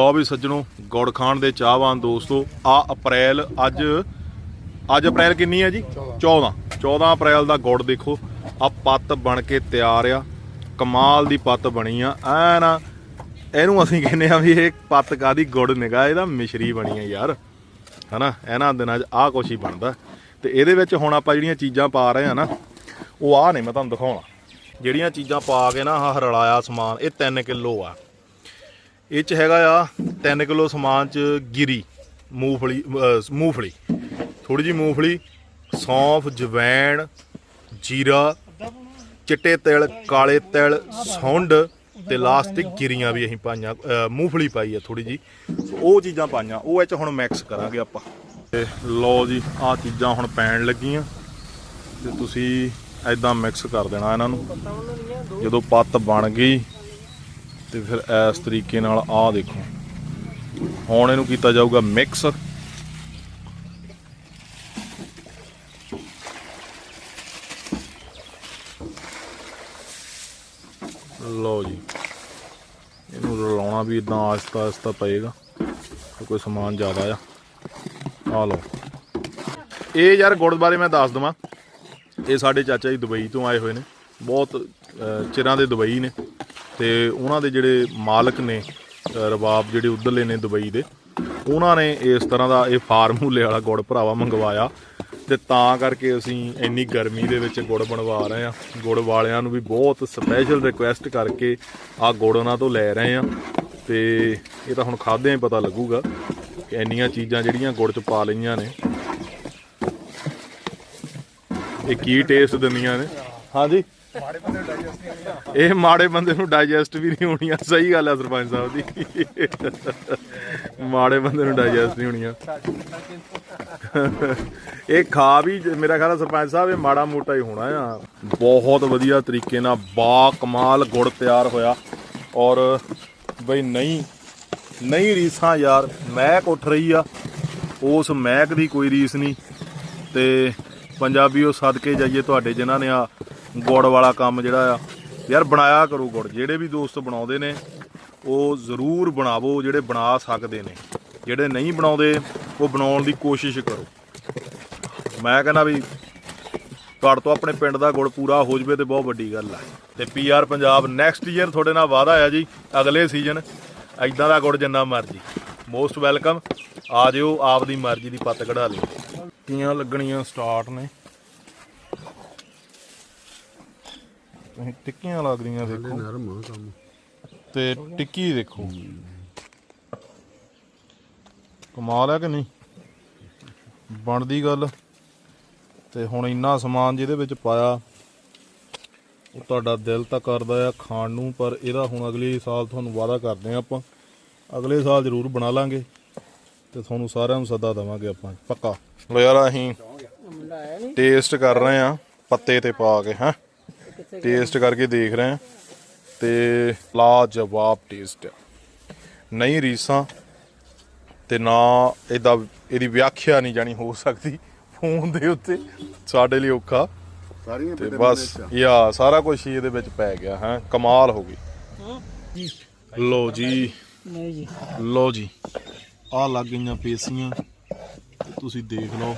ਲਓ ਵੀ ਸੱਜਣੋ ਗੁੜ ਖਾਣ ਦੇ ਚਾਹਵਾਨ ਦੋਸਤੋ ਆ ਅਪ੍ਰੈਲ ਅੱਜ ਅੱਜ ਅਪ੍ਰੈਲ ਕਿੰਨੀ ਹੈ ਜੀ? 14 14 ਅਪ੍ਰੈਲ ਦਾ ਗੁੜ ਦੇਖੋ ਆ ਪੱਤ ਬਣ ਕੇ ਤਿਆਰ ਆ ਕਮਾਲ ਦੀ ਪੱਤ ਬਣੀ ਆ। ਐ ਨਾ ਇਹਨੂੰ ਅਸੀਂ ਕਹਿੰਦੇ ਆ ਵੀ ਇਹ ਪੱਤ ਕਾਦੀ ਗੁੜ ਨਿਗਾ ਇਹਦਾ ਮਿਸ਼ਰੀ ਬਣੀ ਆ ਯਾਰ। ਹਨਾ ਇਹਨਾਂ ਦਿਨਾਂ 'ਚ ਆਹ ਕੁਛ ਹੀ ਬਣਦਾ। ਤੇ ਇਹਦੇ ਵਿੱਚ ਹੁਣ ਆਪਾਂ ਜਿਹੜੀਆਂ ਚੀਜ਼ਾਂ ਪਾ ਰਹੇ ਆ ਨਾ ਉਹ ਆਹ ਨੇ ਮੈਂ ਤੁਹਾਨੂੰ ਦਿਖਾਉਣਾ। ਜਿਹੜੀਆਂ ਚੀਜ਼ਾਂ ਪਾ ਕੇ ਨਾ ਆਹ ਰਲਾਇਆ ਸਮਾਨ ਇਹ 3 ਕਿਲੋ ਆ। ਇਹ ਚ ਹੈਗਾ ਆ 3 ਕਿਲੋ ਸਮਾਨ ਚ ਗਿਰੀ, ਮੂੰਗਫਲੀ ਮੂੰਗਫਲੀ। ਥੋੜੀ ਜੀ ਮੂੰਗਫਲੀ, ਸੌਂਫ, ਜਵੈਣ, ਜੀਰਾ, ਚਿੱਟੇ ਤਿਲ, ਕਾਲੇ ਤਿਲ, ਸੁੰਡ ਤੇ ਲਾਸਟ ਤੇ ਗਿਰੀਆਂ ਵੀ ਅਸੀਂ ਪਾਈਆਂ ਮੂੰਗਫਲੀ ਪਾਈ ਆ ਥੋੜੀ ਜੀ ਉਹ ਚੀਜ਼ਾਂ ਪਾਈਆਂ, ਉਹ ਇਹ ਚ ਹੁਣ ਮਿਕਸ ਕਰਾਂਗੇ ਆਪਾਂ। ਤੇ ਲਓ ਜੀ, ਆਹ ਚੀਜ਼ਾਂ ਹੁਣ ਪੈਣ ਲੱਗੀਆਂ। ਤੇ ਤੁਸੀਂ ਐਦਾਂ ਮਿਕਸ ਕਰ ਦੇਣਾ ਇਹਨਾਂ ਨੂੰ। ਜਦੋਂ ਪੱਤ ਬਣ ਗਈ ਤੇ ਫਿਰ ਇਸ ਤਰੀਕੇ ਨਾਲ ਆਹ ਦੇਖੋ। ਹੁਣ ਇਹਨੂੰ ਕੀਤਾ ਜਾਊਗਾ ਮਿਕਸ ਲਓ ਜੀ। ਇਹਨੂੰ ਰਲਾਉਣਾ ਵੀ ਇਦਾਂ ਆਸਤਾ ਆਸਤਾ ਪਏਗਾ ਕੋਈ ਸਮਾਨ ਜ਼ਿਆਦਾ ਆ। ਆ ਲਓ। ਇਹ ਯਾਰ ਗੁੜ ਬਾਰੇ ਮੈਂ ਦੱਸ ਦਵਾਂ। ਇਹ ਸਾਡੇ ਚਾਚਾ ਜੀ ਦੁਬਈ ਤੋਂ ਆਏ ਹੋਏ ਨੇ। ਬਹੁਤ ਚਿਰਾਂ ਦੇ ਦੁਬਈ ਨੇ। ਤੇ ਉਹਨਾਂ ਦੇ ਜਿਹੜੇ ਮਾਲਕ ਨੇ ਰਬਾਬ ਜਿਹੜੇ ਉਧਰਲੇ ਨੇ ਦੁਬਈ ਦੇ, ਉਹਨਾਂ ਨੇ ਇਸ ਤਰ੍ਹਾਂ ਦਾ ਇਹ ਫਾਰਮੂਲੇ ਵਾਲਾ ਗੁੜ ਭਰਾਵਾ ਮੰਗਵਾਇਆ ਤੇ ਤਾਂ ਕਰਕੇ ਅਸੀਂ ਇੰਨੀ ਗਰਮੀ ਦੇ ਵਿੱਚ ਗੁੜ ਬਣਵਾ ਰਹੇ ਆ ਗੁੜ ਵਾਲਿਆਂ ਨੂੰ ਵੀ ਬਹੁਤ ਸਪੈਸ਼ਲ ਰਿਕੁਐਸਟ ਕਰਕੇ ਆ ਗੁੜ ਉਹਨਾਂ ਤੋਂ ਲੈ ਰਹੇ ਆ ਤੇ ਇਹ ਤਾਂ ਹੁਣ ਖਾਦੇ ਹੀ ਪਤਾ ਲੱਗੂਗਾ ਕਿ ਇੰਨੀਆਂ ਚੀਜ਼ਾਂ ਜਿਹੜੀਆਂ ਗੁੜ ਚ ਪਾ ਲਈਆਂ ਨੇ। ਇਹ ਕੀ ਟੇਸਟ ਦਿੰਦੀਆਂ ਨੇ? ਹਾਂਜੀ? ਇਹ ਮਾੜੇ ਬੰਦੇ ਨੂੰ ਡਾਈਜੈਸਟ ਵੀ ਨਹੀਂ ਹੋਣੀਆਂ। ਸਹੀ ਗੱਲ ਹੈ ਸਰਪੰਚ ਸਾਹਿਬ ਦੀ। ਮਾੜੇ ਬੰਦੇ ਨੂੰ ਡਾਈਜੈਸਟ ਨਹੀਂ ਹੋਣੀਆਂ। ਇਹ ਖਾ ਵੀ, ਮੇਰਾ ਖਿਆਲ ਸਰਪੰਚ ਸਾਹਿਬ, ਇਹ ਮਾੜਾ ਮੋਟਾ ਹੀ ਹੋਣਾ ਆ। ਬਹੁਤ ਵਧੀਆ ਤਰੀਕੇ ਨਾਲ ਬਾ ਕਮਾਲ ਗੁੜ ਤਿਆਰ ਹੋਇਆ। ਔਰ ਬਈ ਨਹੀਂ ਨਹੀਂ ਰੀਸਾਂ ਯਾਰ, ਮਹਿਕ ਉੱਠ ਰਹੀ ਆ। ਉਸ ਮਹਿਕ ਦੀ ਕੋਈ ਰੀਸ ਨਹੀਂ। ਤੇ ਪੰਜਾਬੀਓ ਸਦਕੇ ਜਾਈਏ ਤੁਹਾਡੇ ਜਿਨ੍ਹਾਂ ਨੇ ਆ ਗੁੜ ਵਾਲਾ ਕੰਮ ਜਿਹੜਾ ਆ, ਯਾਰ ਬਣਾਇਆ ਕਰੋ ਗੁੜ, ਜਿਹੜੇ ਵੀ ਦੋਸਤ ਬਣਾਉਂਦੇ ਨੇ, ਉਹ ਜ਼ਰੂਰ ਬਣਾਵੋ, ਜਿਹੜੇ ਬਣਾ ਸਕਦੇ ਨੇ। ਜਿਹੜੇ ਨਹੀਂ ਬਣਾਉਂਦੇ, ਉਹ ਬਣਾਉਣ ਦੀ ਕੋਸ਼ਿਸ਼ ਕਰੋ। ਮੈਂ ਕਹਿੰਦਾ ਵੀ ਤੁਹਾਡੇ ਤੋਂ ਆਪਣੇ ਪਿੰਡ ਦਾ ਗੁੜ ਪੂਰਾ ਹੋ ਜਵੇ ਤੇ ਬਹੁਤ ਵੱਡੀ ਗੱਲ ਆ। ਤੇ ਪੀਆਰ ਪੰਜਾਬ ਨੈਕਸਟ ਈਅਰ ਤੁਹਾਡੇ ਨਾਲ ਵਾਅਦਾ ਆ ਜੀ, ਅਗਲੇ ਸੀਜ਼ਨ ਐਦਾਂ ਦਾ ਗੁੜ ਜਿੰਨਾ ਮਰਜ਼ੀ। ਮੋਸਟ ਵੈਲਕਮ ਆ ਜਿਓ, ਆਪ ਦੀ ਮਰਜ਼ੀ ਦੀ ਪੱਤ ਕਢਾ ਲਿਓ। ਕੀਆਂ ਲੱਗਣੀਆਂ ਸਟਾਰਟ ਨੇ। ਤੁਸੀਂ ਟਿੱਕੀਆਂ ਲੱਗਦੀਆਂ ਦੇਖੋ। ਨਰਮ ਆ ਕੰਮ। ਤੇ ਟਿੱਕੀ ਦੇਖੋ। ਕਮਾਲ ਹੈ ਕਿ ਨਹੀਂ? ਬਣਦੀ ਗੱਲ। ਤੇ ਹੁਣ ਇੰਨਾ ਸਮਾਨ ਜਿਹਦੇ ਵਿੱਚ ਪਾਇਆ ਉਹ ਤੁਹਾਡਾ ਦਿਲ ਤਾਂ ਕਰਦਾ ਆ ਖਾਣ ਨੂੰ ਪਰ ਇਹਦਾ ਹੁਣ ਅਗਲੇ ਸਾਲ ਤੁਹਾਨੂੰ ਵਾਅਦਾ ਕਰਦੇ ਆ ਆਪਾਂ। ਅਗਲੇ ਸਾਲ ਜ਼ਰੂਰ ਬਣਾ ਲਾਂਗੇ। ਤੇ ਤੁਹਾਨੂੰ ਸਾਰਿਆਂ ਨੂੰ ਸੱਦਾ ਦੇਵਾਂਗੇ ਆਪਾਂ ਪੱਕਾ। ਲੋ ਯਾਰ ਅਸੀਂ ਟੇਸਟ ਕਰ ਰਹੇ ਆ ਪੱਤੇ ਤੇ ਪਾ ਕੇ ਹਾਂ। ਟੇਸਟ ਕਰਕੇ ਦੇਖ ਰਹੇ ਆ ਤੇ ਲਾਜਵਾਬ ਟੇਸਟ ਨਹੀਂ ਰੀਸਾਂ ਤੇ ਨਾ ਇਹਦਾ ਇਹਦੀ ਵਿਆਖਿਆ ਨਹੀਂ ਜਾਣੀ ਹੋ ਸਕਦੀ ਫੋਨ ਦੇ ਉੱਤੇ। ਸਾਡੇ ਲਈ ਔਖਾ। ਸਾਰੀਆਂ ਤੇ ਬਸ ਯਾ ਸਾਰਾ ਕੁਝ ਹੀ ਇਹਦੇ ਵਿੱਚ ਪੈ ਗਿਆ ਹੈ। ਕਮਾਲ ਹੋ ਗਈ। ਲੋ ਜੀ। ਲੋ ਜੀ। ਆ ਲੱਗ ਗਈਆਂ ਪੇਸੀਆਂ। ਤੁਸੀਂ ਦੇਖ ਲਓ।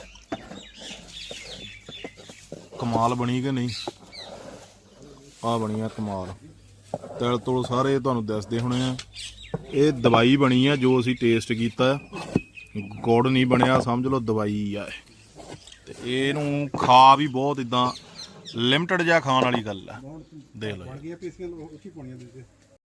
ਕਮਾਲ ਬਣੀ ਕਿ ਨਹੀਂ? ਆ ਬਣੀ ਆ ਕਮਾਲ। ਤਿਲ ਤੁਲ ਸਾਰੇ ਤੁਹਾਨੂੰ ਦੱਸਦੇ ਹੋਣੇ ਆ। ਇਹ ਦਵਾਈ ਬਣੀ ਆ ਜੋ ਅਸੀਂ ਟੇਸਟ ਕੀਤਾ। ਗੁੜ ਨਹੀਂ ਬਣਿਆ, ਸਮਝ ਲਓ ਦਵਾਈ ਆ ਇਹ। ਤੇ ਇਹਨੂੰ ਖਾ ਵੀ ਬਹੁਤ ਇਦਾਂ ਲਿਮਟਡ ਜਿਹਾ ਖਾਣ ਵਾਲੀ ਗੱਲ ਆ। ਦੇਖ ਲਓ